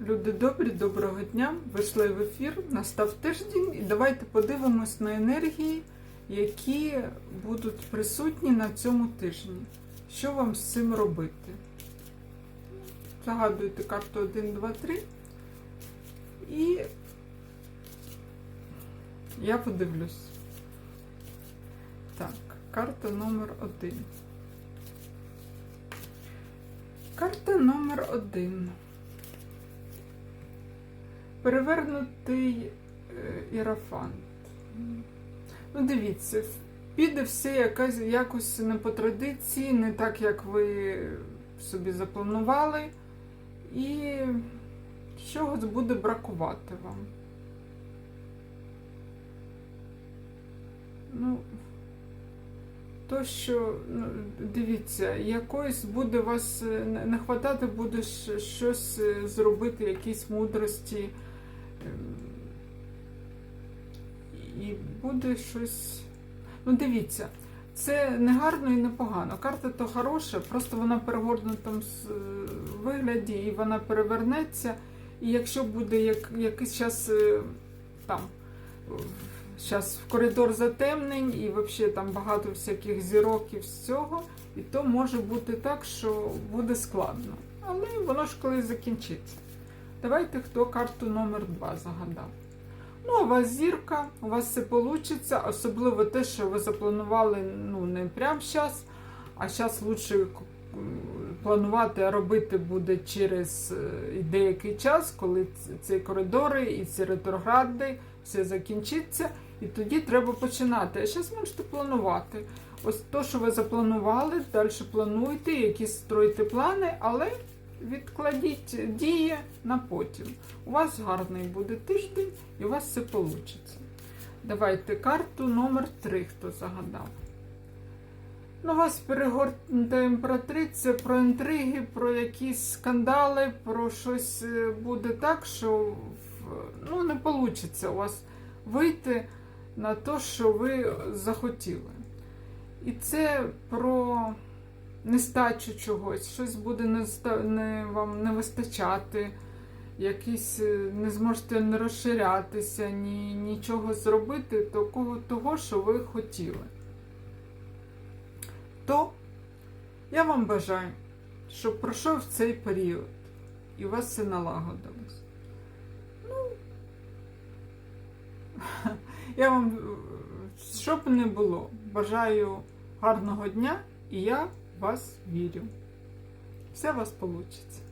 Люди добрі, доброго дня! Вийшли в ефір, настав тиждень, і давайте подивимось на енергії, які будуть присутні на цьому тижні. Що вам з цим робити? Загадуйте карту 1, 2, 3. І я подивлюсь. Так, карта номер 1. Карта номер 1. Перевернутий е, ірафант. Ну, дивіться, піде все якась, якось не по традиції, не так, як ви собі запланували, і чогось буде бракувати вам. Ну, то, що, ну, дивіться, якоїсь буде вас е, не не хватати, буде щось е, зробити, якісь мудрості. Ем, І буде щось. Ну, дивіться, це не гарно і не погано. Карта то хороша, просто вона перегорнута в вигляді і вона перевернеться. І якщо буде як, якийсь час там. Зараз в коридор затемнень і взагалі там багато всяких зірок і всього, і то може бути так, що буде складно. Але воно ж колись закінчиться. Давайте хто карту номер 2 загадав. Ну, у вас зірка, у вас все вийде, особливо те, що ви запланували ну, не прямо зараз, а зараз м, планувати, а робити буде через е, деякий час, коли ці коридори і ці ретрогради все закінчиться. І тоді треба починати. А зараз можете планувати. Ось то, що ви запланували, далі плануйте, якісь стройте плани, але відкладіть дії на потім. У вас гарний буде тиждень і у вас все вийде. Давайте карту номер 3, хто загадав. Ну, вас перегорнута імператриця про інтриги, про якісь скандали, про щось е, буде так, що ну, не вийде у вас вийти на те, що ви захотіли. І це про нестачу чогось, щось буде не, не, вам не вистачати, якісь е, не зможете не розширятися, ні, нічого зробити такого, того, що ви хотіли. То я вам бажаю, щоб пройшов цей період і у вас все налагодилось. Ну, Я вам, е, що б не було, бажаю гарного дня і я вас вірю. Все у вас вийде.